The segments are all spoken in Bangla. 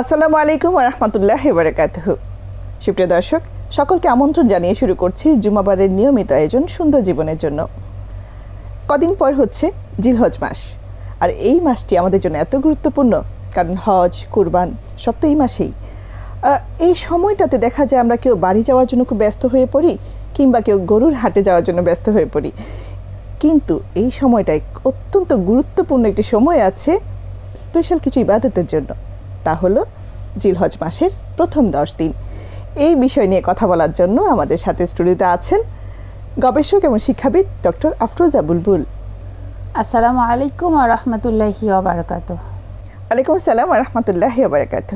আসসালামু আলাইকুম রহমতুল্লাহ বারাকাতুহু। সুপ্রিয় দর্শক, সকলকে আমন্ত্রণ জানিয়ে শুরু করছি জুমাবারের নিয়মিত আয়োজন সুন্দর জীবনের জন্য। কদিন পর হচ্ছে জিলহজ মাস, আর এই মাসটি আমাদের জন্য এত গুরুত্বপূর্ণ, কারণ হজ, কুরবান সব তো এই মাসেই। এই সময়টাতে দেখা যায় আমরা কেউ বাড়ি যাওয়ার জন্য খুব ব্যস্ত হয়ে পড়ি, কিংবা কেউ গরুর হাটে যাওয়ার জন্য ব্যস্ত হয়ে পড়ি। কিন্তু এই সময়টায় অত্যন্ত গুরুত্বপূর্ণ একটি সময় আছে স্পেশাল কিছু ইবাদতের জন্য। তা হলো জিলহজ মাসের প্রথম দশ দিন। এই বিষয় নিয়ে কথা বলার জন্য আমাদের সাথে স্টুডিওতে আছেন গবেষক এবং শিক্ষাবিদ ডক্টর আফরোজা বুলবুল। আসসালামু আলাইকুম রহমতুল্লাহি ওবরাকাত ওয়ালাইকুম আসসালাম রহমতুল্লাহ বারাকাত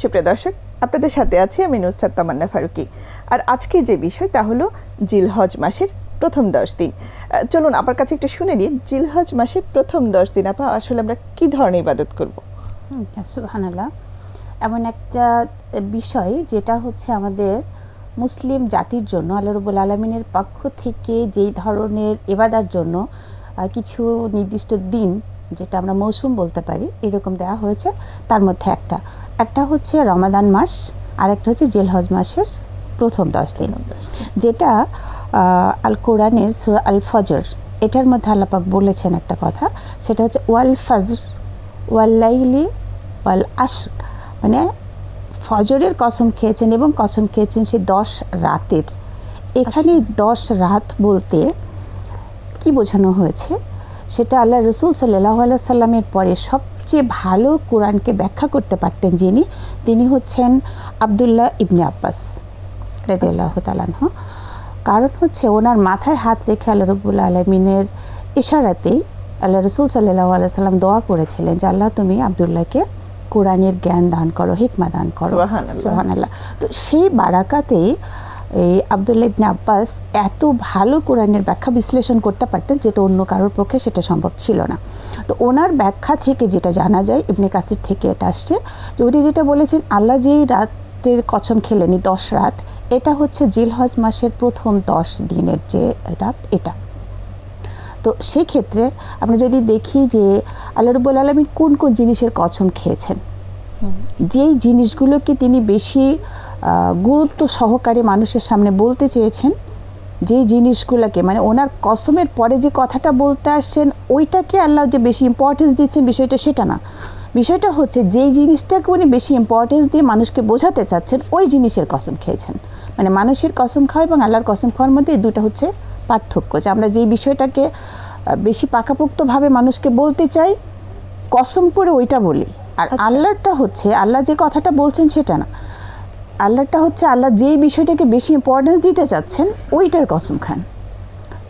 সুপ্রিয় দর্শক আপনাদের সাথে আছি আমি নুসরাত তামান্না ফারুকি। আর আজকে যে বিষয় তা হলো জিলহজ মাসের প্রথম দশ দিন। চলুন আপনার কাছে একটু শুনে নিই জিলহজ মাসের প্রথম দশ দিন আপা আসলে আমরা কি ধরনের ইবাদত করব? সুবহানাল্লাহ। এমন একটা বিষয় যেটা হচ্ছে আমাদের মুসলিম জাতির জন্য আল্লাহ রবুল আলমিনের পক্ষ থেকে যেই ধরনের এবাদার জন্য কিছু নির্দিষ্ট দিন যেটা আমরা মৌসুম বলতে পারি এরকম দেওয়া হয়েছে। তার মধ্যে একটা। একটা হচ্ছে রমাদান মাস আর একটা হচ্ছে জেলহজ মাসের প্রথম দশ দিন। যেটা আল কোরআনের সুরা আল ফজর এটার মধ্যে আল্লাপাক বলেছেন একটা কথা সেটা হচ্ছে ওয়াল ফজর ওয়াল্লাইলি ওয়াল আসর। মানে ফজরের কসম খেয়েছেন এবং কসম খেয়েছেন সে দশ রাতের। এখানে দশ রাত বলতে কি বোঝানো হয়েছে? সেটা আল্লাহ রসুল সাল্লাহ আল্লাহ সাল্লামের পরে সবচেয়ে ভালো কোরআনকে ব্যাখ্যা করতে পারতেন যিনি তিনি হচ্ছেন আবদুল্লাহ ইবনে আব্বাস রেদিয়াল্লাহ তালানহ কারণ হচ্ছে ওনার মাথায় হাত রেখে আল্লাহ রবুল আলমিনের ইশারাতেই আল্লাহ রসুল সাল্লাহ আল্লাহ সাল্লাম দোয়া করেছিলেন যে আল্লাহ তুমি আবদুল্লাহকে কোরআনের জ্ঞান দান করো হিকমা দান করো। সুবহানাল্লাহ। সুবহানাল্লাহ। তো সেই বারাকাতেই এই আবদুল্লাহ ইবনে আব্বাস এত ভালো কোরআনের ব্যাখ্যা বিশ্লেষণ করতে পারতেন যেটা অন্য কারোর পক্ষে সেটা সম্ভব ছিল না। তো ওনার ব্যাখ্যা থেকে যেটা জানা যায় ইবনে কাসির থেকে এটা আসছে যে উনি যেটা বলেছেন আল্লাহ যেই রাতের কসম খেলেনি দশ রাত এটা হচ্ছে জিলহজ মাসের প্রথম দশ দিনের যে রাত এটা। তো সেক্ষেত্রে আমরা যদি দেখি যে আল্লাহ রব্বুল আলমিন কোন কোন জিনিসের কসম খেয়েছেন? যেই জিনিসগুলোকে তিনি বেশি গুরুত্ব সহকারে মানুষের সামনে বলতে চেয়েছেন, যেই জিনিসগুলোকে মানে ওনার কসমের পরে যে কথাটা বলতে আসছেন, ওইটাকে আল্লাহ যে বেশি ইম্পর্টেন্স দিচ্ছেন, বিষয়টা সেটা না। বিষয়টা হচ্ছে যেই জিনিসটাকে উনি বেশি ইম্পর্টেন্স দিয়ে মানুষকে বোঝাতে চাচ্ছেন, ওই জিনিসের কসম খেয়েছেন। মানে মানুষের কসম খাওয়া এবং আল্লাহর কসম খাওয়ার মধ্যে দুটো হচ্ছে পার্থক্য যে আমরা যেই বিষয়টাকে বেশি পাকাপোক্তভাবে মানুষকে বলতে চাই কসম করে ওইটা বলি। আর আল্লাহটা আল্লাহরটা হচ্ছে আল্লাহ যে কথাটা বলছেন সেটা না। আল্লাহটা হচ্ছে আল্লাহ যেই বিষয়টাকে বেশি ইম্পর্টেন্স দিতে চাচ্ছেন ওইটার কসম খান।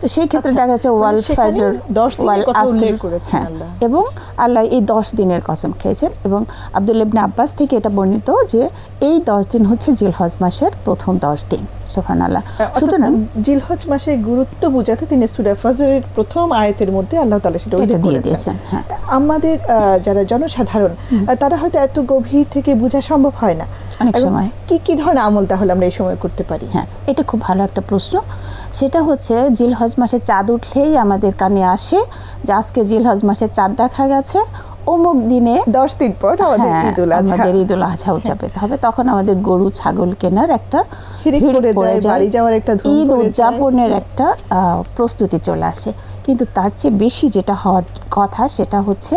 তো সেই ক্ষেত্রে আচ্ছা, দেখা যাচ্ছে মানে ওয়াল ফাজর দশ ওয়াল আসর, হ্যাঁ এবং আল্লাহ এই দশ দিনের কসম খেয়েছেন এবং আব্দুল ইবনে আব্বাস থেকে এটা বর্ণিত যে এই দশ দিন হচ্ছে জিলহজ মাসের প্রথম দশ দিন সোহান আল্লাহ সুতরাং জিলহজ মাসের গুরুত্ব বোঝাতে তিনি সুরা ফজরের প্রথম আয়াতের মধ্যে আল্লাহ তালা সেটা উল্লেখ দিয়ে দিয়েছেন হ্যাঁ। আমাদের আহ, যারা জনসাধারণ তারা হয়তো এত গভীর থেকে বোঝা সম্ভব হয় না। অনেক সময়। কি কি ধরনের আমল তাহলে আমরা এই সময় করতে পারি? হ্যাঁ এটা খুব ভালো একটা প্রশ্ন। সেটা হচ্ছে জিলহজ মাসে চাঁদ উঠলেই আমাদের কানে আসে যে আজকে জিলহজ মাসে চাঁদ দেখা গেছে অমুক দিনে দশ দিন পর আমাদের হ্যাঁ, ঈদ উল আজহা আমাদের ঈদ আজহা উদযাপিত হবে। তখন আমাদের গরু ছাগল কেনার একটা বাড়ি যাওয়ার একটা ঈদ উদযাপনের একটা আহ, প্রস্তুতি চলে আসে। কিন্তু তার চেয়ে বেশি যেটা হওয়ার কথা সেটা হচ্ছে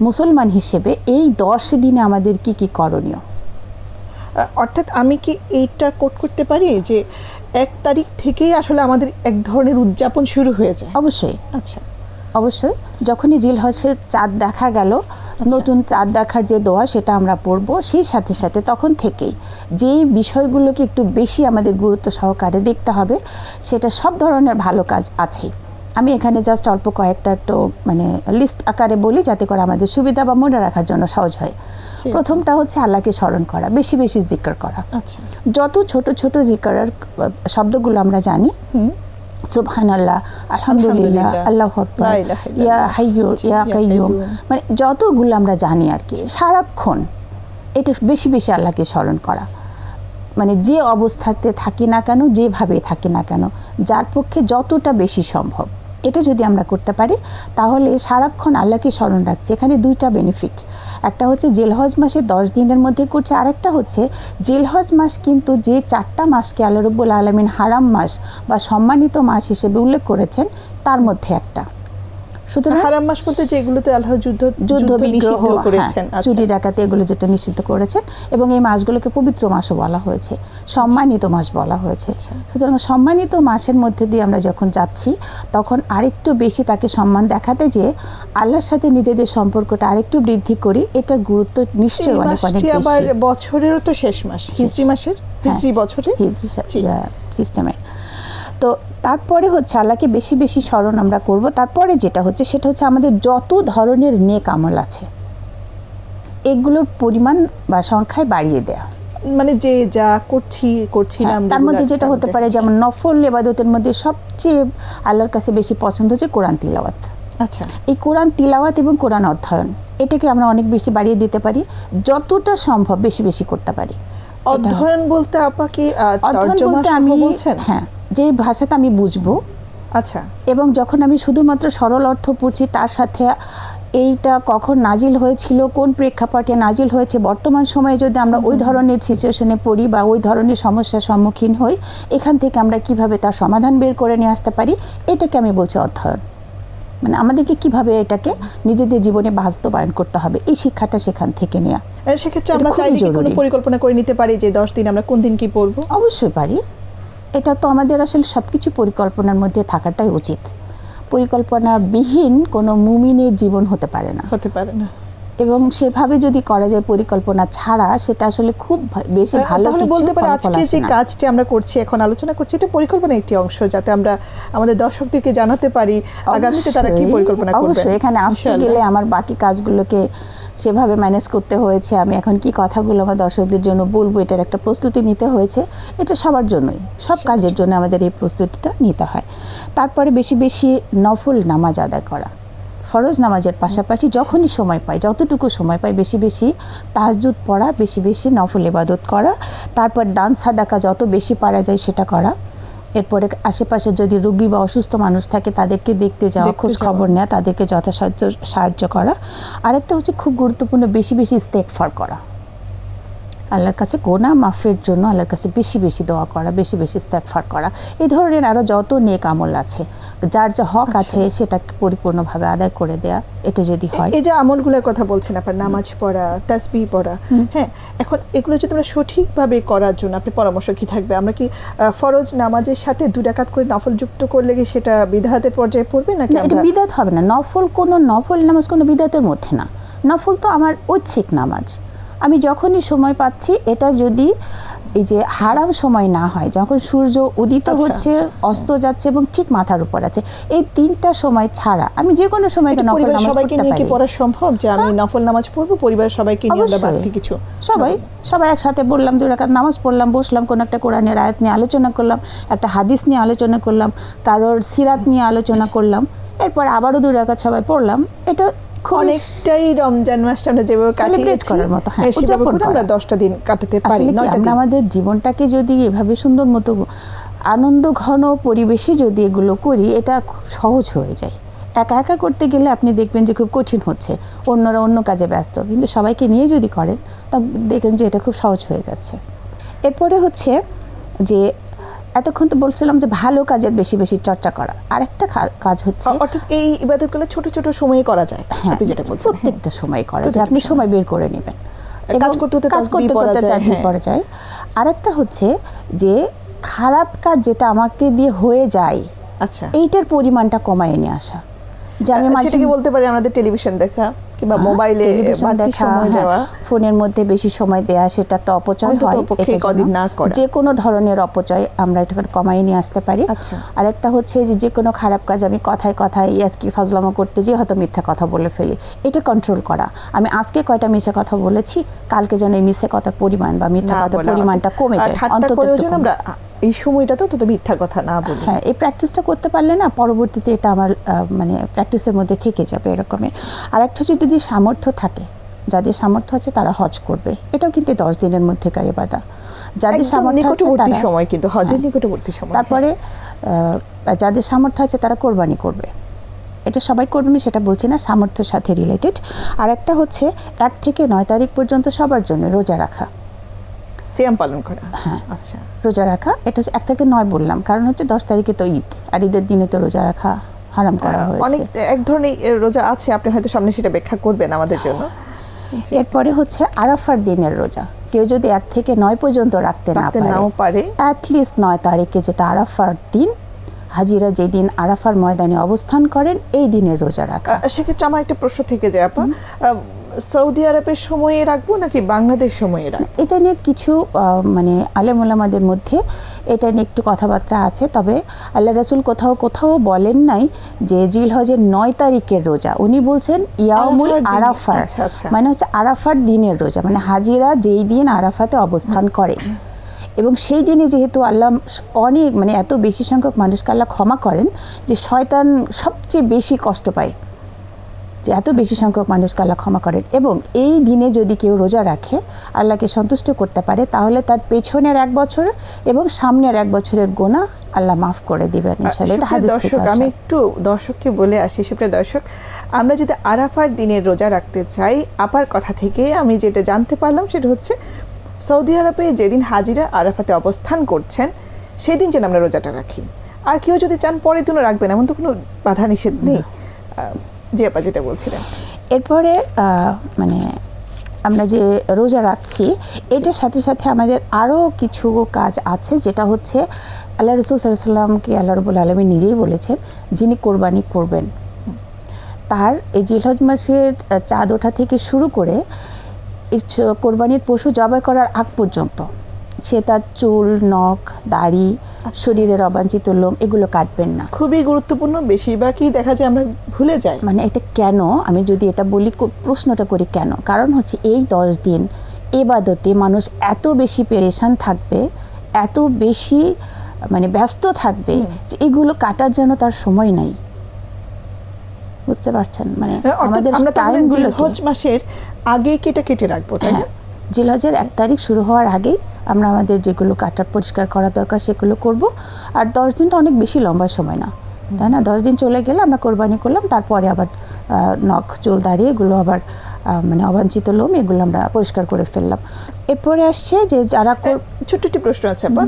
মুসলমান হিসেবে এই দশ দিনে আমাদের কি কি করণীয়? অর্থাৎ আমি কি এইটা কোট করতে পারি যে এক তারিখ থেকেই আসলে আমাদের এক ধরনের উদযাপন শুরু হয়ে যায়? অবশ্যই। আচ্ছা। অবশ্যই। যখনই জিল হসে চাঁদ দেখা গেল নতুন চাঁদ দেখার যে দোয়া সেটা আমরা পড়ব সেই সাথে সাথে তখন থেকেই যেই বিষয়গুলোকে একটু বেশি আমাদের গুরুত্ব সহকারে দেখতে হবে সেটা সব ধরনের ভালো কাজ আছেই। আমি এখানে জাস্ট অল্প কয়েকটা একটু মানে লিস্ট আকারে বলি যাতে করে আমাদের সুবিধা বা মনে রাখার জন্য সহজ হয়। প্রথমটা হচ্ছে আল্লাহকে স্মরণ করা বেশি বেশি জিকির করা। আচ্ছা। যত ছোট ছোট জিকারের শব্দগুলো আমরা জানি হুম। সুবহান আল্লাহ আলহামদুলিল্লাহ। আল্লাহ আকবার ইয়া হাইয়ু ইয়া ইয়া কাইয়ুম। মানে যতগুলো আমরা জানি আর কি সারাক্ষণ এটা বেশি বেশি আল্লাহকে স্মরণ করা। মানে যে অবস্থাতে থাকি না কেন যেভাবে থাকি না কেন যার পক্ষে যতটা বেশি সম্ভব। এটা যদি আমরা করতে পারি, তাহলে সারাক্ষণ আল্লাহকে স্মরণ রাখছি। এখানে দুইটা বেনিফিট একটা হচ্ছে জেলহজ মাসে দশ দিনের মধ্যে করছে, আরেকটা হচ্ছে জেলহজ মাস কিন্তু যে চারটা মাসকে আল্লাহ রব্বুল আলমিন হারাম মাস বা সম্মানিত মাস হিসেবে উল্লেখ করেছেন, তার মধ্যে একটা। সুতরাং হারাম মাস বলতে যেগুলোতে আল্লাহ যুদ্ধ যুদ্ধ বিগ্রহ হ্যাঁ, করেছেন আচ্ছা। চুরি ডাকাতি এগুলো যেটা নিষিদ্ধ করেছেন এবং এই মাসগুলোকে পবিত্র মাসও বলা হয়েছে সম্মানিত মাস বলা হয়েছে। আচ্ছা। সুতরাং সম্মানিত মাসের মধ্যে দিয়ে আমরা যখন যাচ্ছি তখন আরেকটু বেশি তাকে সম্মান দেখাতে যে আল্লাহর সাথে নিজেদের সম্পর্কটা আরেকটু বৃদ্ধি করি এটার গুরুত্ব নিশ্চয়ই অনেক অনেক আবার বছরেরও তো শেষ মাস। হিজরি মাসের? হিজরি বছরে হিজরি সিস্টেমে তো তারপরে হচ্ছে আল্লাহকে বেশি বেশি স্মরণ আমরা করব। তারপরে যেটা হচ্ছে সেটা হচ্ছে আমাদের যত ধরনের নেক আমল আছে এগুলোর পরিমাণ বা সংখ্যায় বাড়িয়ে দেয়া। মানে যে যা করছি করছিলাম হ্যাঁ, তার মধ্যে যেটা হতে পারে যেমন নফল এবাদতের মধ্যে সবচেয়ে আল্লাহর কাছে বেশি পছন্দ হচ্ছে কোরআন তিলাওয়াত। আচ্ছা। এই কোরআন তিলাওয়াত এবং কোরআন অধ্যয়ন এটাকে আমরা অনেক বেশি বাড়িয়ে দিতে পারি যতটা সম্ভব বেশি বেশি করতে পারি। অধ্যয়ন বলতে আপা কি অধ্যয়ন বলতে আমি বলছেন? হ্যাঁ যে ভাষাটা আমি বুঝব। আচ্ছা। এবং যখন আমি শুধুমাত্র সরল অর্থ পড়ছি তার সাথে এইটা কখন নাজিল হয়েছিল কোন প্রেক্ষাপটে নাজিল হয়েছে বর্তমান সময়ে যদি আমরা ওই ধরনের সিচুয়েশনে পড়ি বা ওই ধরনের সমস্যার সম্মুখীন হই এখান থেকে আমরা কীভাবে তার সমাধান বের করে নিয়ে আসতে পারি এটাকে আমি বলছি অধ্যয়ন। মানে আমাদেরকে কীভাবে এটাকে নিজেদের জীবনে বাস্তবায়ন করতে হবে এই শিক্ষাটা সেখান থেকে নেওয়া সেক্ষেত্রে আমরা চাইলে কোনো পরিকল্পনা করে নিতে পারি যে দশ দিন আমরা কোন দিন কি পড়ব? অবশ্যই পারি। এটা তো আমাদের আসলে সব কিছু পরিকল্পনার মধ্যে থাকাটাই উচিত। পরিকল্পনাবিহীন কোনো মুমিনের জীবন হতে পারে না। হতে পারে না। এবং সেভাবে যদি করা যায় পরিকল্পনা ছাড়া সেটা আসলে খুব বেশি ভালো তাহলে বলতে পারি আজকে যে কাজটি আমরা করছি এখন আলোচনা করছি এটা পরিকল্পনার একটি অংশ যাতে আমরা আমাদের দর্শকদেরকে জানাতে পারি আগামীতে তারা কি পরিকল্পনা করবেন অবশ্যই এখানে আসতে গেলে আমার বাকি কাজগুলোকে সেভাবে ম্যানেজ করতে হয়েছে। আমি এখন কি কথাগুলো আমার দর্শকদের জন্য বলব এটার একটা প্রস্তুতি নিতে হয়েছে। এটা সবার জন্যই সব কাজের জন্য। আমাদের এই প্রস্তুতিটা নিতে হয়। তারপরে বেশি বেশি নফল নামাজ আদায় করা। ফরজ নামাজের পাশাপাশি যখনই সময় পাই যতটুকু সময় পাই বেশি বেশি তাহাজুদ পড়া বেশি বেশি নফল ইবাদত করা। তারপর ডান সাদাকা যত বেশি পারা যায় সেটা করা। এরপরে আশেপাশে যদি রুগী বা অসুস্থ মানুষ থাকে তাদেরকে দেখতে যাওয়া খোঁজ খবর নেওয়া তাদেরকে যথাসাধ্য সাহায্য করা। আরেকটা হচ্ছে খুব গুরুত্বপূর্ণ বেশি বেশি ইস্তেকফার করা। আল্লাহর কাছে গোনা মাফের জন্য আল্লাহর কাছে বেশি বেশি দোয়া করা বেশি বেশি ইস্তেকফার করা। এই ধরনের আরও যত নেক আমল আছে যার যা হক আচ্ছা। আছে সেটা পরিপূর্ণভাবে আদায় করে দেয়া এটা যদি হয়। এই যে আমলগুলোর কথা বলছেন আপনার নামাজ পড়া তাসবিহ পড়া হ্যাঁ এখন এগুলো যদি আমরা সঠিকভাবে করার জন্য আপনি পরামর্শ কি থাকবে? আমরা কি ফরজ নামাজের সাথে দুই রাকাত করে নফল যুক্ত করলে কি সেটা বিধাতের পর্যায়ে পড়বে নাকি না এটা বিদাত হবে না। নফল কোনো নফল নামাজ কোনো বিদাতের মধ্যে না। নফল তো আমার ঐচ্ছিক নামাজ। আমি যখনই সময় পাচ্ছি এটা যদি এই যে হারাম সময় না হয় যখন সূর্য উদিত আচ্ছা, হচ্ছে আচ্ছা। অস্ত যাচ্ছে এবং ঠিক মাথার উপর আছে এই তিনটা সময় ছাড়া আমি যে কোনো সময় সবাইকে নিয়ে কি পড়া সম্ভব? যে আমি নফল নামাজ পড়ব পরিবারের সবাইকে নিয়ে আমরা বাড়তি কিছু সবাই সবাই একসাথে বললাম দুই রাকাত নামাজ পড়লাম বসলাম কোনো একটা কোরআনের আয়াত নিয়ে আলোচনা করলাম একটা হাদিস নিয়ে আলোচনা করলাম কারোর সিরাত নিয়ে আলোচনা করলাম এরপর আবারও দুই রাকাত সবাই পড়লাম এটা অনেকটাই রমজান মাসটা আমরা যেভাবে কাটিয়েছি করার মতো, হ্যাঁ, সেভাবে করে আমরা। দশটা দিন কাটাতে পারি নয়টা দিন। আমাদের জীবনটাকে যদি এভাবে সুন্দর মতো আনন্দ ঘন পরিবেশে যদি এগুলো করি এটা খুব সহজ হয়ে যায়। একা একা করতে গেলে আপনি দেখবেন যে খুব কঠিন হচ্ছে অন্যরা অন্য কাজে ব্যস্ত কিন্তু সবাইকে নিয়ে যদি করেন তা দেখবেন যে এটা খুব সহজ হয়ে যাচ্ছে। এরপরে হচ্ছে যে এতক্ষণ তো বলছিলাম যে ভালো কাজের বেশি বেশি চর্চা করা। আরেকটা কাজ হচ্ছে অর্থাৎ এই ইবাদতগুলো ছোট ছোট সময়ে করা যায় হ্যাঁ আপনি যেটা বলছেন। হ্যাঁ। প্রত্যেকটা সময় করে যে আপনি সময়। বের করে নেবেন। কাজ করতে করতে কাজ করতে পড়া করতে যায়, তাসবিহ হ্যাঁ। যায়। আরেকটা হচ্ছে যে খারাপ কাজ যেটা আমাকে দিয়ে হয়ে যায় আচ্ছা। এইটার পরিমাণটা কমায় নিয়ে আসা। যে আমি মাঝে বলতে পারি আমাদের টেলিভিশন দেখা। কিংবা মোবাইলে বাড়তি সময় হ্যাঁ, দেওয়া ফোনের মধ্যে বেশি সময় দেয়া সেটা একটা অপচয় হয় কদিন না করা। যে কোনো ধরনের অপচয় আমরা এটা কমায় নিয়ে আসতে পারি। আচ্ছা। আরেকটা হচ্ছে যে যে কোনো খারাপ কাজ আমি কথায় কথায় ইয়াজকি ফাজলামো করতে যে হয়তো মিথ্যা কথা বলে ফেলি। এটা কন্ট্রোল করা। আমি আজকে কয়টা মিথ্যা কথা বলেছি কালকে যেন এই মিথ্যা কথা পরিমাণ বা মিথ্যা কথা পরিমাণটা কমে আর যায় অন্তত একটু। আমরা এই সময়টা তো তত মিথ্যা কথা না বলি। হ্যাঁ এই প্র্যাকটিসটা করতে পারলে না পরবর্তীতে এটা আমার মানে প্র্যাকটিসের মধ্যে থেকে যাবে এরকমের আর একটা হচ্ছে যদি সামর্থ্য থাকে যাদের সামর্থ্য আছে তারা হজ করবে। এটাও কিন্তু দশ দিনের মধ্যেকার ইবাদা। যাদের সামর্থ্য আছে সময় কিন্তু হজের হ্যাঁ। নিকটবর্তী সময় তারপরে যাদের সামর্থ্য আছে তারা কোরবানি করবে। এটা সবাই করবে আমি সেটা বলছি না সামর্থ্যের সাথে রিলেটেড আর একটা হচ্ছে এক থেকে নয় তারিখ পর্যন্ত সবার জন্য রোজা রাখা। সিয়াম পালন করা। হ্যাঁ। আচ্ছা। রোজা রাখা এটা হচ্ছে এক থেকে নয় বললাম কারণ হচ্ছে দশ তারিখে তো ঈদ আর ঈদের দিনে তো রোজা রাখা হারাম করা হয়েছে। অনেক এক ধরনের রোজা আছে আপনি হয়তো সামনে সেটা ব্যাখ্যা করবেন আমাদের জন্য। এরপরে হচ্ছে আরাফার দিনের রোজা। কেউ যদি এক থেকে নয় পর্যন্ত রাখতে না নাও পারে। অ্যাটলিস্ট নয় তারিখে যেটা আরাফার দিন হাজিরা যেদিন আরাফার ময়দানে অবস্থান করেন এই দিনের রোজা রাখা। সেক্ষেত্রে আমার একটা প্রশ্ন থেকে যায় আপা। সৌদি আরবের সময়ে রাখব নাকি বাংলাদেশ সময়ে রাখব? এটা নিয়ে কিছু মানে আলেমুলামাদের মধ্যে এটা নিয়ে একটু কথাবার্তা আছে। তবে আল্লাহ রাসুল কোথাও কোথাও বলেন নাই যে জিল হজের নয় তারিখের রোজা। উনি বলছেন ইয়ামুল আরাফার আচ্ছা, আচ্ছা। মানে হচ্ছে আরাফার দিনের রোজা। মানে হাজিরা যেই দিন আরাফাতে অবস্থান করে। এবং সেই দিনে যেহেতু আল্লাহ অনেক মানে এত বেশি সংখ্যক মানুষকে আল্লাহ ক্ষমা করেন যে শয়তান সবচেয়ে বেশি কষ্ট পায়। যে এত বেশি সংখ্যক মানুষকে আল্লাহ ক্ষমা করেন এবং এই দিনে যদি কেউ রোজা রাখে আল্লাহকে সন্তুষ্ট করতে পারে তাহলে তার পেছনের এক বছর এবং সামনের এক বছরের গোনা আল্লাহ মাফ করে দিবেন দর্শক আমি একটু দর্শককে বলে আসি। সুপ্রিয় দর্শক আমরা যদি আরাফার দিনের রোজা রাখতে চাই আপার কথা থেকে আমি যেটা জানতে পারলাম সেটা হচ্ছে সৌদি আরবে যেদিন হাজিরা আরাফাতে অবস্থান করছেন সেদিন যেন আমরা রোজাটা রাখি। আর কেউ যদি চান পরের দিনও রাখবেন এমন তো কোনো বাধা নিষেধ নেই। জি আপা, যেটা বলছিলেন। এরপরে মানে আমরা যে রোজা রাখছি, এটার সাথে সাথে আমাদের আরও কিছু কাজ আছে, যেটা হচ্ছে আল্লাহ রসুল সাল্লামকে আল্লাহ রবুল আলমী নিজেই বলেছেন, যিনি কোরবানি করবেন। তার এই জিলহজ মাসের চাঁদ ওঠা থেকে শুরু করে কোরবানির পশু জবাই করার আগ পর্যন্ত সে তার চুল নখ দাড়ি শরীরের অবাঞ্ছিত লোম এগুলো কাটবেন না। খুবই গুরুত্বপূর্ণ বেশিরভাগই দেখা যায় আমরা ভুলে যাই। মানে এটা কেন? আমি যদি এটা বলি প্রশ্নটা করি কেন? কারণ হচ্ছে এই দশ দিন এবাদতে মানুষ এত বেশি পেরেশান থাকবে এত বেশি মানে ব্যস্ত থাকবে যে এগুলো কাটার জন্য তার সময় নাই। বুঝতে পারছেন? মানে হ্যাঁ, আমাদের আমরা টাইমগুলো জিলহজ মাসের আগে কেটে কেটে রাখব তাই না? হ্যাঁ জিলহজের এক তারিখ শুরু হওয়ার আগেই আমরা আমাদের যেগুলো কাটার পরিষ্কার করা দরকার সেগুলো করব। আর দশ দিনটা অনেক বেশি লম্বা সময় না। তাই না? দশ দিন চলে গেলে আমরা কোরবানি করলাম তারপরে আবার নখ চুল দাঁড়িয়ে এগুলো আবার মানে অবাঞ্ছিত লোম এগুলো আমরা পরিষ্কার করে ফেললাম। এরপরে আসছে যে যারা ছোট্ট একটি প্রশ্ন আছে আপা।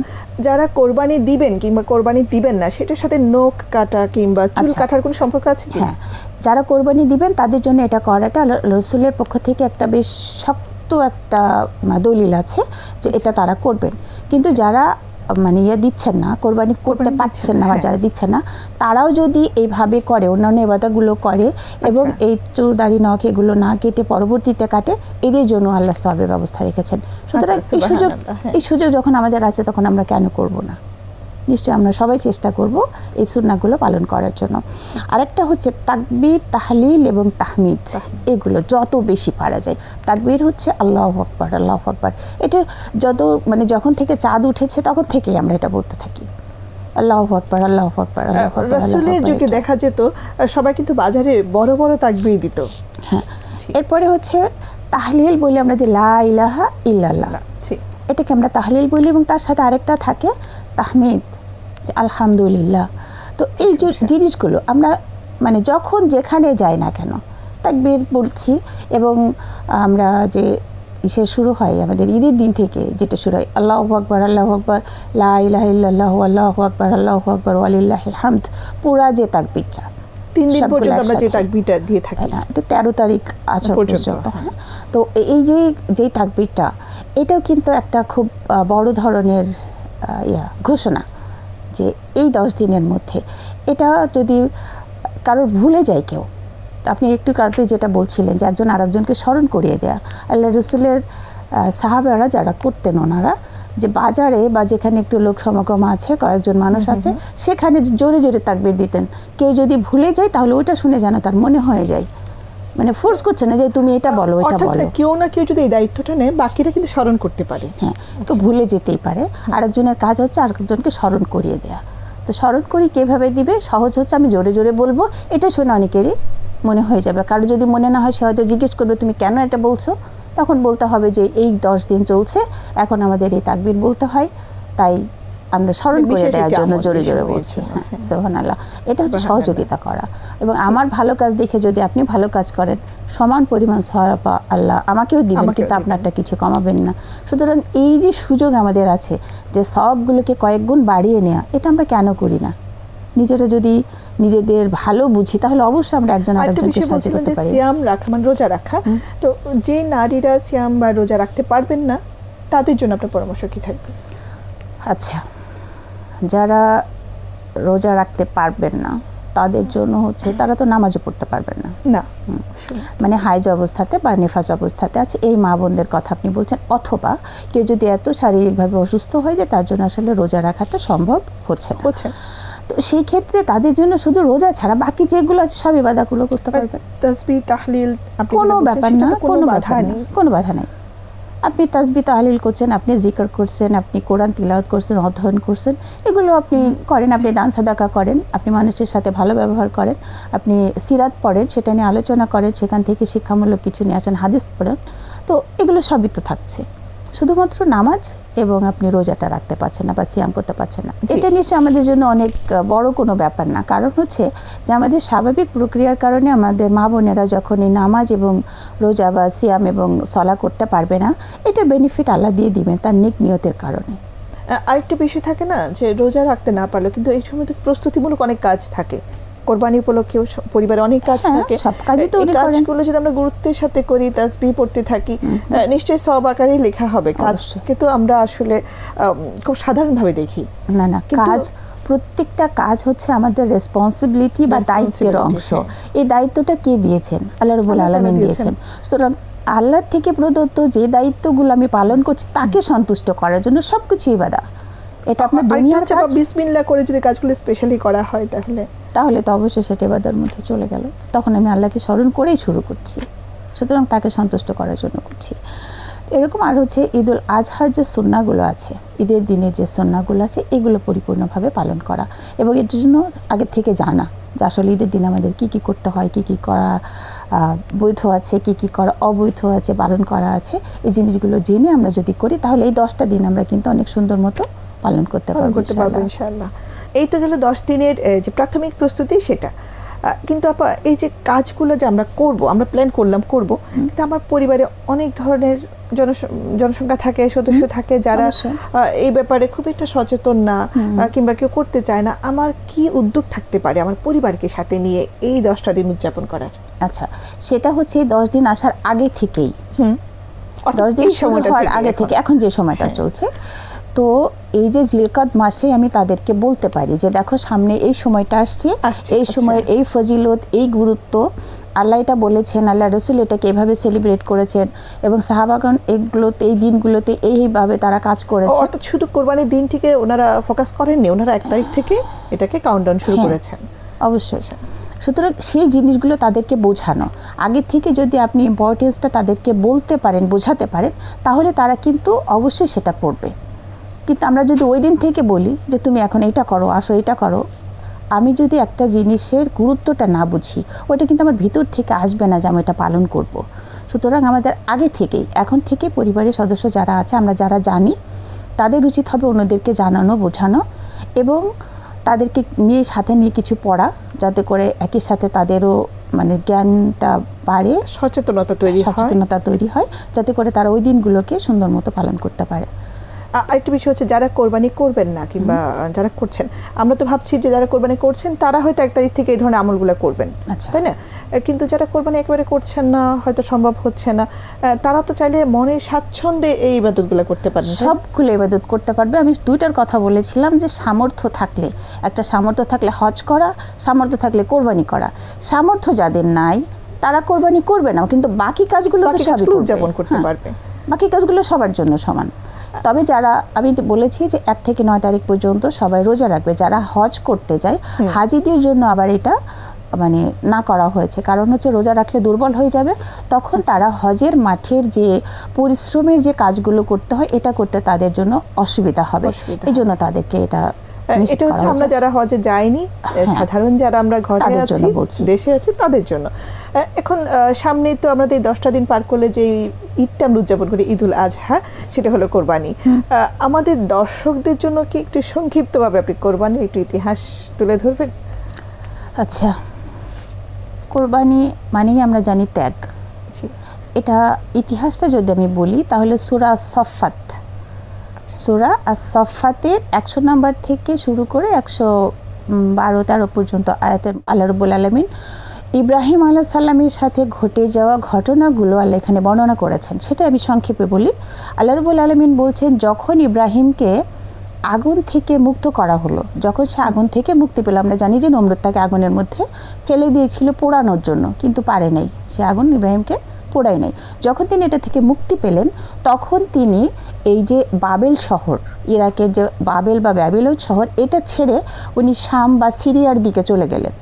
যারা কোরবানি দিবেন কিংবা কোরবানি দিবেন না সেটার সাথে নখ কাটা কিংবা চুল আচ্ছা। কাটার কোনো সম্পর্ক আছে হ্যাঁ। যারা কোরবানি দিবেন তাদের জন্য এটা করাটা রসুলের পক্ষ থেকে একটা বেশ শক্ত একটা দলিল আছে যে এটা তারা করবেন কিন্তু যারা মানে ইয়ে দিচ্ছেন না কোরবানি করতে পারছেন না বা হ্যাঁ। যারা দিচ্ছেন না তারাও যদি এইভাবে করে অন্যান্য এবাদাগুলো করে এবং আচ্ছা। এই চুল দাড়ি নখ এগুলো না কেটে পরবর্তীতে কাটে এদের জন্য আল্লাহ সবের ব্যবস্থা রেখেছেন সুতরাং এই সুযোগ হ্যাঁ। এই সুযোগ যখন আমাদের আছে তখন আমরা কেন করব না নিশ্চয়ই আমরা সবাই চেষ্টা করব এই সুন্নাগুলো পালন করার জন্য। আরেকটা হচ্ছে তাকবীর তাহলিল এবং তাহমিদ। এগুলো যত বেশি পারা যায়। তাকবীর হচ্ছে আল্লাহ আকবর আল্লাহ আকবর। এটা যত মানে যখন থেকে চাঁদ উঠেছে তখন থেকেই আমরা এটা বলতে থাকি। আল্লাহ আকবর আল্লাহ আকবর আল্লাহ রাসুলের যুগে দেখা যেত সবাই কিন্তু বাজারে বড় বড় তাকবির দিত। হ্যাঁ। এরপরে হচ্ছে তাহলিল বলি আমরা যে লা ইলাহা ইল্লাল্লাহ। এটাকে আমরা তাহলিল বলি এবং তার সাথে আরেকটা থাকে তাহমিদ যে আলহামদুলিল্লাহ। তো এই যে জিনিসগুলো আমরা মানে যখন যেখানে যাই না কেন তাকবীর বলছি এবং আমরা যে ইসে শুরু হয় আমাদের ঈদের দিন থেকে যেটা শুরু হয় আল্লাহ আকবর আল্লাহ আকবর লাহ আল্লাহ আল্লাহ আকবর আল্লাহ আকবর আলিল্লাহ হামদ পুরা যে তাকবীরটা তিন দিন পর্যন্ত আমরা যে। তাকবিরটা দিয়ে থাকি। তাই না এটা তেরো তারিখ আছে পর্যন্ত, হ্যাঁ। তো এই যে যেই তাকবিরটা এটাও কিন্তু একটা খুব বড় ধরনের ইয়া ঘোষণা যে এই দশ দিনের মধ্যে। এটা যদি কারোর ভুলে যায় কেউ আপনি একটু কালকে যেটা বলছিলেন যে একজন আরেকজনকে স্মরণ করিয়ে দেয়া। আল্লাহ রসুলের সাহাবারা যারা করতেন ওনারা যে বাজারে বা যেখানে একটু লোক সমাগম আছে কয়েকজন মানুষ আছে সেখানে জোরে জোরে তাকবির দিতেন। কেউ যদি ভুলে যায় তাহলে ওইটা শুনে যেন তার মনে হয়ে যায়। মানে ফোর্স করছে না যে তুমি এটা বলো এটা বলো। কেউ না কেউ যদি এই দায়িত্বটা নেয় বাকিরা কিন্তু স্মরণ করতে পারে। হ্যাঁ তো ভুলে যেতেই পারে। আরেকজনের কাজ হচ্ছে আরেকজনকে স্মরণ করিয়ে দেয়া। তো স্মরণ করি কীভাবে দিবে? সহজ হচ্ছে আমি জোরে জোরে বলব। এটা শুনে অনেকেরই মনে হয়ে যাবে। কারও যদি মনে না হয় সে হয়তো জিজ্ঞেস করবে তুমি কেন এটা বলছো? তখন বলতে হবে যে এই দশ দিন চলছে এখন আমাদের এই তাকবির বলতে হয় তাই আমরা স্মরণ করে দেওয়ার জন্য জোরে জোরে বলছি। হ্যাঁ হ্যাঁ। সোহানাল্লাহ এটা হচ্ছে সহযোগিতা করা। এবং আমার ভালো কাজ দেখে যদি আপনি ভালো কাজ করেন সমান পরিমাণ সহায়তা আল্লাহ আমাকেও দিবেন কিন্তু আপনারটা কিছু কমাবেন না। সুতরাং এই যে সুযোগ আমাদের আছে যে সবগুলোকে কয়েক গুণ বাড়িয়ে নেওয়া এটা আমরা কেন করি না? নিজেরা যদি নিজেদের ভালো বুঝি তাহলে অবশ্যই আমরা একজন আরেকজনকে সাহায্য করতে পারি। সিয়াম রাখা মানে রোজা রাখা তো যে নারীরা সিয়াম বা রোজা রাখতে পারবেন না তাদের জন্য আপনার পরামর্শ কি থাকবে? আচ্ছা যারা রোজা রাখতে পারবেন না তাদের জন্য হচ্ছে তারা তো নামাজও পড়তে পারবেন না। না মানে হাইজ অবস্থাতে বা নেফাজ অবস্থাতে আছে এই মা বোনদের কথা আপনি বলছেন অথবা কেউ যদি এত শারীরিকভাবে অসুস্থ হয়ে যায় তার জন্য আসলে রোজা রাখাটা সম্ভব হচ্ছে না। হচ্ছে তো সেই ক্ষেত্রে তাদের জন্য শুধু রোজা ছাড়া বাকি যেগুলো আছে সব ইবাদাগুলো করতে পারবেন। তাসবি তাহলিল কোনো ব্যাপার না কোনো বাধা নেই। কোনো বাধা নেই। আপনি তাসবি তাহলিল করছেন আপনি জিকর করছেন আপনি কোরআন তিলাওয়াত করছেন অধ্যয়ন করছেন এগুলো আপনি করেন আপনি দান সাদাকা করেন আপনি মানুষের সাথে ভালো ব্যবহার করেন আপনি সিরাত পড়েন সেটা নিয়ে আলোচনা করেন সেখান থেকে শিক্ষামূলক কিছু নিয়ে আসেন হাদিস পড়েন তো এগুলো সবই তো থাকছে। শুধুমাত্র নামাজ এবং আপনি রোজাটা রাখতে পারছেন না বা সিয়াম করতে পারছেন না। জি। এটা নিশ্চয়ই আমাদের জন্য অনেক বড় কোনো ব্যাপার না। কারণ হচ্ছে যে আমাদের স্বাভাবিক প্রক্রিয়ার কারণে আমাদের মা বোনেরা যখন এই নামাজ এবং রোজা বা সিয়াম এবং সলা করতে পারবে না এটার বেনিফিট আল্লাহ দিয়ে দিবেন তার নেক নিয়তের কারণে। আরেকটা বিষয় থাকে না যে রোজা রাখতে না পারল কিন্তু এই সময় তো প্রস্তুতিমূলক অনেক কাজ থাকে। কোরবানি উপলক্ষে পরিবারে অনেক কাজ হ্যাঁ, থাকে। সব কাজই তো কাজগুলো যদি আমরা গুরুত্বের সাথে করি তাসবি পড়তে থাকি নিশ্চয়ই সব আকারেই লেখা হবে। কাজকে তো আমরা আসলে খুব সাধারণভাবে দেখি। না না কাজ প্রত্যেকটা কাজ হচ্ছে আমাদের রেসপন্সিবিলিটি বা দায়িত্বের অংশ। হ্যাঁ। এই দায়িত্বটা কে দিয়েছেন? আল্লাহ রবুল আলমিন দিয়েছেন। দিয়েছেন। সুতরাং আল্লাহর থেকে প্রদত্ত যে দায়িত্বগুলো আমি পালন করছি তাকে সন্তুষ্ট করার জন্য সব কিছুই বাধা এটা আপনার দুনিয়ার কাজ? বিসমিল্লাহ করে যদি কাজগুলো স্পেশালি করা হয় তাহলে। তাহলে তো অবশ্যই সেটা এবাদার মধ্যে চলে গেল। তখন আমি আল্লাহকে স্মরণ করেই শুরু করছি। সুতরাং তাকে সন্তুষ্ট করার জন্য করছি। এরকম আর হচ্ছে ঈদুল আজহার যে সন্নাগুলো আছে ঈদের দিনের যে সন্নাগুলো আছে এগুলো পরিপূর্ণভাবে পালন করা। এবং এটার জন্য আগে থেকে জানা যে আসলে ঈদের দিন আমাদের কি কি করতে হয় কি কি করা বৈধ আছে কি কি করা অবৈধ আছে পালন করা আছে। এই জিনিসগুলো জেনে আমরা যদি করি তাহলে এই দশটা দিন আমরা কিন্তু অনেক সুন্দর মতো পালন করতে পারব করতে পারব ইনশাআল্লাহ। এই তো গেল দশ দিনের যে প্রাথমিক প্রস্তুতি সেটা। কিন্তু আপা এই যে কাজগুলো যে আমরা করব আমরা প্ল্যান করলাম করব কিন্তু আমার পরিবারে অনেক ধরনের জনসংখ্যা থাকে সদস্য থাকে যারা এই ব্যাপারে খুব একটা সচেতন না কিংবা কেউ করতে চায় না। আমার কি উদ্যোগ থাকতে পারে আমার পরিবারকে সাথে নিয়ে এই দশটা দিন উদযাপন করার? আচ্ছা সেটা হচ্ছে দশ দিন আসার আগে থেকেই। হুম। দশ দিন সময়টা আগে এখন। থেকে এখন যে সময়টা হ্যাঁ। চলছে তো এই যে জিলকাত মাসে আমি তাদেরকে বলতে পারি যে দেখো সামনে এই সময়টা আসছে আসছে, এই আচ্ছা। সময়ের এই ফজিলত এই গুরুত্ব আল্লাহ এটা বলেছেন আল্লাহ রসুল এটাকে এভাবে সেলিব্রেট করেছেন এবং সাহাবাগন এগুলোতে এই দিনগুলোতে এইভাবে তারা কাজ করেছে অর্থাৎ শুধু কোরবানির দিন থেকে ওনারা ফোকাস করেননি ওনারা এক তারিখ থেকে এটাকে কাউন্টডাউন শুরু হ্যাঁ। করেছেন অবশ্যই। সুতরাং সেই জিনিসগুলো তাদেরকে বোঝানো আগে থেকে যদি আপনি ইম্পর্টেন্সটা তাদেরকে বলতে পারেন বোঝাতে পারেন তাহলে তারা কিন্তু অবশ্যই সেটা করবে কিন্তু আমরা যদি ওই দিন থেকে বলি যে তুমি এখন এইটা করো আসো এটা করো আমি যদি একটা জিনিসের গুরুত্বটা না বুঝি ওটা কিন্তু আমার ভিতর থেকে আসবে না যে আমি এটা পালন করব। সুতরাং আমাদের আগে থেকেই এখন থেকে পরিবারের সদস্য যারা আছে আমরা যারা জানি তাদের উচিত হবে অন্যদেরকে জানানো বোঝানো এবং তাদেরকে নিয়ে সাথে নিয়ে কিছু পড়া যাতে করে একই সাথে তাদেরও মানে জ্ঞানটা বাড়ে সচেতনতা তৈরি সচেতনতা তৈরি হয় যাতে করে তারা ওই দিনগুলোকে সুন্দর মতো পালন করতে পারে আরেকটা বিষয় হচ্ছে যারা কোরবানি করবেন না কিংবা যারা করছেন আমরা তো ভাবছি যে যারা কোরবানি করছেন তারা হয়তো এক তারিখ থেকে এই ধরনের আমলগুলো করবেন আচ্ছা। তাই না? কিন্তু যারা কোরবানি একেবারে করছেন না হয়তো সম্ভব হচ্ছে না তারা তো চাইলে মনে স্বাচ্ছন্দ্যে এই ইবাদতগুলো করতে পারেন সবগুলো ইবাদত করতে পারবে। আমি দুইটার কথা বলেছিলাম যে সামর্থ্য থাকলে একটা সামর্থ্য থাকলে হজ করা সামর্থ্য থাকলে কোরবানি করা। সামর্থ্য যাদের নাই তারা কোরবানি করবে না কিন্তু বাকি কাজগুলো তো সবই উদযাপন করতে হ্যাঁ। পারবে। বাকি কাজগুলো সবার জন্য সমান। তবে যারা আমি বলেছি যে এক থেকে নয় তারিখ পর্যন্ত সবাই রোজা রাখবে। যারা হজ করতে যায় হাজিদের জন্য আবার এটা মানে না করা হয়েছে। কারণ হচ্ছে রোজা রাখলে দুর্বল হয়ে যাবে। তখন তারা হজের মাঠের যে পরিশ্রমের যে কাজগুলো করতে হয় এটা করতে তাদের জন্য অসুবিধা হবে। এই জন্য তাদেরকে এটা এটা হচ্ছে আমরা যারা হজে যাইনি হ্যাঁ। সাধারণ যারা আমরা ঘরে আছি দেশে আছি তাদের জন্য। এখন সামনে তো আমরা এই দশটা দিন পার করলে যে ঈদটা আমরা উদযাপন করি ঈদুল আজহা সেটা হলো কোরবানি। আমাদের দর্শকদের জন্য কি একটু সংক্ষিপ্তভাবে আপনি কোরবানির একটু ইতিহাস তুলে ধরবেন? আচ্ছা। কোরবানি মানেই আমরা জানি ত্যাগ। এটা ইতিহাসটা যদি আমি বলি তাহলে সুরা সফাত সুরা আর সফাতের একশো নাম্বার থেকে শুরু করে একশো বারো, তেরো পর্যন্ত আয়াতের আল্লাহ রবুল আলমিন ইব্রাহিম আল্লাহ সাল্লামের সাথে ঘটে যাওয়া ঘটনাগুলো আল্লাহ এখানে বর্ণনা করেছেন। সেটা আমি সংক্ষেপে বলি। আল্লাহ রবুল আলমিন বলছেন, যখন ইব্রাহিমকে আগুন থেকে মুক্ত করা হলো, যখন সে আগুন থেকে মুক্তি পেল, আমরা জানি যে নমরুদ তাকে আগুনের মধ্যে ফেলে দিয়েছিল পোড়ানোর জন্য, কিন্তু পারে নাই। সে আগুন ইব্রাহিমকে পোড়ায় নাই। যখন তিনি এটা থেকে মুক্তি পেলেন তখন তিনি এই যে বাবেল শহর ইরাকের যে বাবেল বা ব্যাবিলন শহর এটা ছেড়ে উনি শাম বা সিরিয়ার দিকে চলে গেলেন।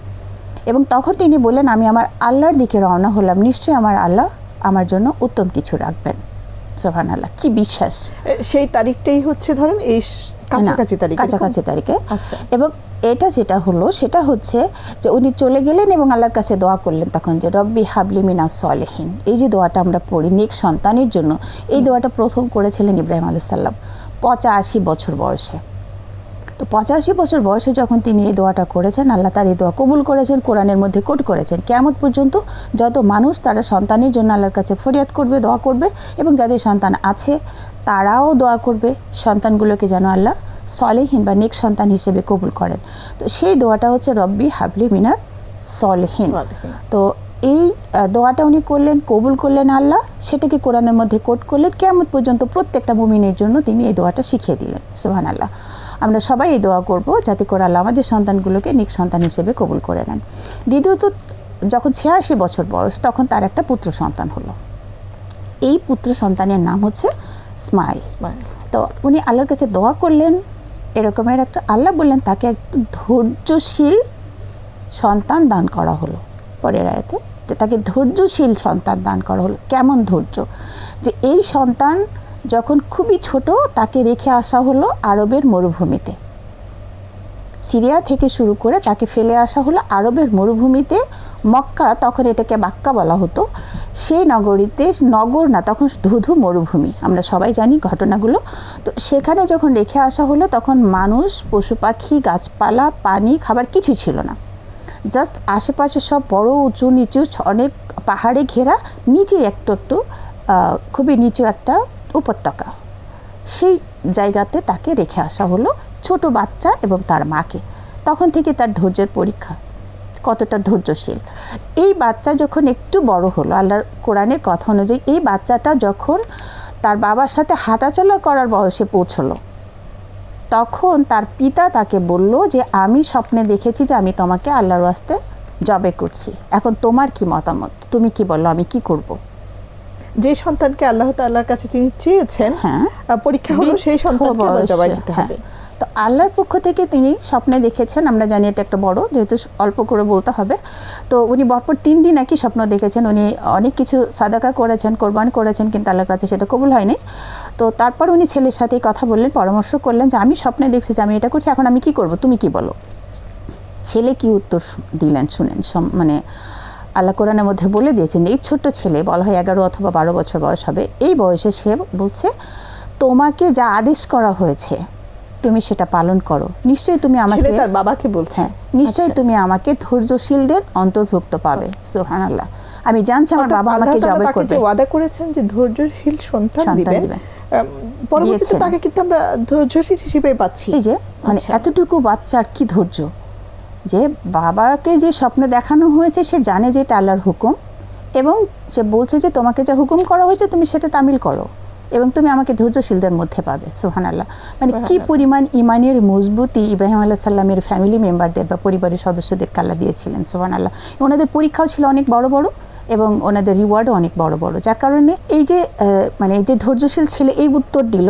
এবং তখন তিনি বললেন আমি আমার আল্লাহর দিকে রওনা হলাম। নিশ্চয়ই আমার আল্লাহ আমার জন্য উত্তম কিছু রাখবেন। সোহান আল্লাহ কি বিশ্বাস। সেই তারিখটাই হচ্ছে ধরেন এই কাছাকাছি তারিখ কাছাকাছি তারিখে। আচ্ছা। এবং এটা যেটা হলো সেটা হচ্ছে যে উনি চলে গেলেন এবং আল্লাহর কাছে দোয়া করলেন তখন যে রব্বি হাবলি মিনা সলেহীন। এই যে দোয়াটা আমরা পড়ি নেক সন্তানের জন্য এই দোয়াটা প্রথম করেছিলেন ইব্রাহিম আলাইহিস সাল্লাম পঁচাশি বছর বয়সে। তো পঁচাশি বছর বয়সে যখন তিনি এই দোয়াটা করেছেন আল্লাহ তার এই দোয়া কবুল করেছেন কোরআনের মধ্যে কোট করেছেন কেমন পর্যন্ত যত মানুষ তারা সন্তানের জন্য আল্লাহর কাছে ফরিয়াদ করবে দোয়া করবে এবং যাদের সন্তান আছে তারাও দোয়া করবে সন্তানগুলোকে যেন আল্লাহ সলেহীন বা নেক সন্তান হিসেবে কবুল করেন। তো সেই দোয়াটা হচ্ছে রব্বি হাবলি মিনার সলেহীন। তো এই দোয়াটা উনি করলেন কবুল করলেন আল্লাহ সেটাকে কোরআনের মধ্যে কোট করলেন কেমন পর্যন্ত প্রত্যেকটা মুমিনের জন্য তিনি এই দোয়াটা শিখিয়ে দিলেন। সোহান আল্লাহ আমরা সবাই এই দোয়া করব যাতে করে আল্লাহ আমাদের সন্তানগুলোকে নিক সন্তান হিসেবে কবুল করে নেন। দ্বিতীয়ত যখন ছিয়াশি বছর বয়স তখন তার একটা পুত্র সন্তান হলো। এই পুত্র সন্তানের নাম হচ্ছে স্মাইল ইসমাইল। তো উনি আল্লাহর কাছে দোয়া করলেন, এরকমের একটা আল্লাহ বললেন, তাকে এক ধৈর্যশীল সন্তান দান করা হলো। পরের আয়াতে, যে তাকে ধৈর্যশীল সন্তান দান করা হলো। কেমন ধৈর্য? যে এই সন্তান যখন খুবই ছোট, তাকে রেখে আসা হলো আরবের মরুভূমিতে। সিরিয়া থেকে শুরু করে তাকে ফেলে আসা হলো আরবের মরুভূমিতে মক্কা, তখন এটাকে বাক্কা বলা হতো। সেই নগরীতে, নগর না, তখন ধুধু মরুভূমি। আমরা সবাই জানি ঘটনাগুলো। তো সেখানে যখন রেখে আসা হলো, তখন মানুষ, পশু পাখি, গাছপালা, পানি, খাবার কিছু ছিল না। জাস্ট আশেপাশে সব বড়, উঁচু, নিচু অনেক পাহাড়ে ঘেরা, নিচে একটু একটু খুবই নিচু একটা উপত্যকা। সেই জায়গাতে তাকে রেখে আসা হলো ছোট বাচ্চা এবং তার মাকে। তখন থেকে তার ধৈর্যের পরীক্ষা। কতটা ধৈর্যশীল। এই বাচ্চা যখন একটু বড় হলো আল্লাহর কোরআনের কথা অনুযায়ী এই বাচ্চাটা যখন তার বাবার সাথে হাঁটাচলা করার বয়সে পৌঁছলো তখন তার পিতা তাকে বলল যে আমি স্বপ্নে দেখেছি যে আমি তোমাকে আল্লাহর ওয়াস্তে জবে করছি। এখন তোমার কি মতামত? তুমি কি বলল? আমি কি করব? যে সন্তানকে আল্লাহ তাআলার কাছে তিনি চেয়েছেন হ্যাঁ। পরীক্ষা হলো সেই বৃদ্ধ সন্তানকে জবাই দিতে হ্যাঁ। হবে। তো আল্লাহর পক্ষ থেকে তিনি স্বপ্নে দেখেছেন, আমরা জানি এটা একটা বড়, যেহেতু অল্প করে বলতে হবে। তো উনি বরপর তিন দিন একই স্বপ্ন দেখেছেন, উনি অনেক কিছু সাদাকা করেছেন, কোরবান করেছেন, কিন্তু আল্লাহর কাছে সেটা কবুল হয়নি। তো তারপর উনি ছেলের সাথে কথা বললেন, পরামর্শ করলেন যে, আমি স্বপ্নে দেখছি যে আমি এটা করছি, এখন আমি কি করব? তুমি কি বলো? ছেলে কি উত্তর দিলেন? শুনেন মানে আল্লাহ কোরআনের মধ্যে বলে দিয়েছেন, এই ছোট্ট ছেলে, বলা হয় এগারো অথবা বারো বছর বয়স হবে, এই বয়সে সে বলছে, তোমাকে যা আদেশ করা হয়েছে তুমি সেটা পালন করো। নিশ্চয়ই তুমি আমাকে তার বাবাকে বলছে। হ্যাঁ নিশ্চয়ই আচ্ছা। তুমি আমাকে ধৈর্যশীলদের অন্তর্ভুক্ত পাবে। সুহান আল্লাহ আমি জানছি আমার বাবা আমাকে তাআলা জবে তাকে করবে ওয়াদা করেছেন যে ধৈর্যশীল সন্তান দিবেন। পরবর্তীতে তাকে কিন্তু আমরা ধৈর্যশীল হিসেবে পাচ্ছি। এই যে মানে আচ্ছা। এতটুকু বাচ্চার কি ধৈর্য? যে বাবাকে যে স্বপ্ন দেখানো হয়েছে সে জানে যে এটা আল্লাহর হুকুম এবং সে বলছে যে তোমাকে যা হুকুম করা হয়েছে তুমি সেটা তামিল করো। এবং তুমি আমাকে ধৈর্যশীলদের মধ্যে পাবে সোহান আল্লাহ মানে কি পরিমাণ ইমানের মজবুতি ইব্রাহিম আল্লাহ সাল্লামের ফ্যামিলি মেম্বারদের বা পরিবারের সদস্যদের কাল্লা দিয়েছিলেন সোহান আল্লাহ ওনাদের পরীক্ষাও ছিল অনেক বড় বড় এবং ওনাদের রিওয়ার্ডও অনেক বড় বড়। যার কারণে এই যে মানে এই যে ধৈর্যশীল ছেলে এই উত্তর দিল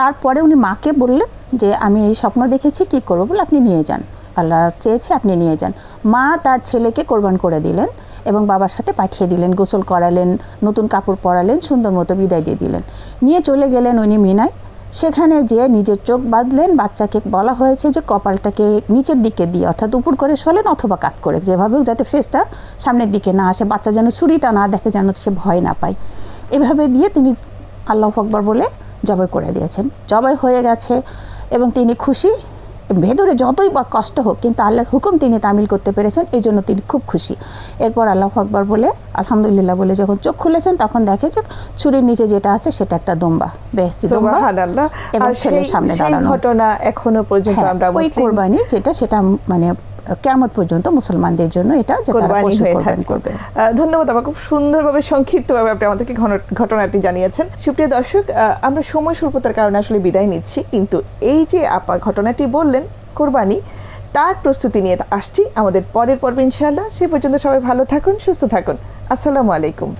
তারপরে উনি মাকে বললেন যে আমি এই স্বপ্ন দেখেছি কি করব বলে আপনি নিয়ে যান। আল্লাহ চেয়েছে আপনি নিয়ে যান। মা তার ছেলেকে কোরবান করে দিলেন এবং বাবার সাথে পাঠিয়ে দিলেন, গোসল করালেন, নতুন কাপড় পরালেন, সুন্দর মতো বিদায় দিয়ে দিলেন। নিয়ে চলে গেলেন উনি মিনায়। সেখানে যে নিজের চোখ বাঁধলেন, বাচ্চাকে বলা হয়েছে যে কপালটাকে নিচের দিকে দিয়ে, অর্থাৎ উপর করে শোলেন অথবা কাত করে, যেভাবেও যাতে ফেসটা সামনের দিকে না আসে, বাচ্চা যেন ছুরিটা না দেখে যেন সে ভয় না পায়। এভাবে দিয়ে তিনি আল্লাহ আকবর বলে জবাই করে দিয়েছেন। জবাই হয়ে গেছে এবং তিনি খুশি ভেতরে যতই বা কষ্ট হোক কিন্তু আল্লাহর হুকুম তিনি তামিল করতে পেরেছেন এই জন্য তিনি খুব খুশি। এরপর আল্লাহ আকবর বলে আলহামদুলিল্লাহ বলে যখন চোখ খুলেছেন তখন দেখে যে ছুরির নিচে যেটা আছে সেটা একটা দম্বা বেশি দম্বা। এবং ছেলের সামনে। ঘটনা এখনও পর্যন্ত হ্যাঁ, আমরা ওই কোরবানি যেটা সেটা মানে কেমত পর্যন্ত মুসলমানদের জন্য এটা করবে। ধন্যবাদ আমার খুব সুন্দরভাবে সংক্ষিপ্তভাবে আপনি আমাদেরকে ঘটনাটি জানিয়েছেন। সুপ্রিয় দর্শক আমরা সময় স্বল্পতার কারণে আসলে বিদায় নিচ্ছি কিন্তু এই যে আপা ঘটনাটি বললেন কোরবানি তার প্রস্তুতি নিয়ে আসছি আমাদের পরের পর্বে ইনশাআল্লাহ। সে পর্যন্ত সবাই ভালো থাকুন সুস্থ থাকুন। আসসালামু আলাইকুম।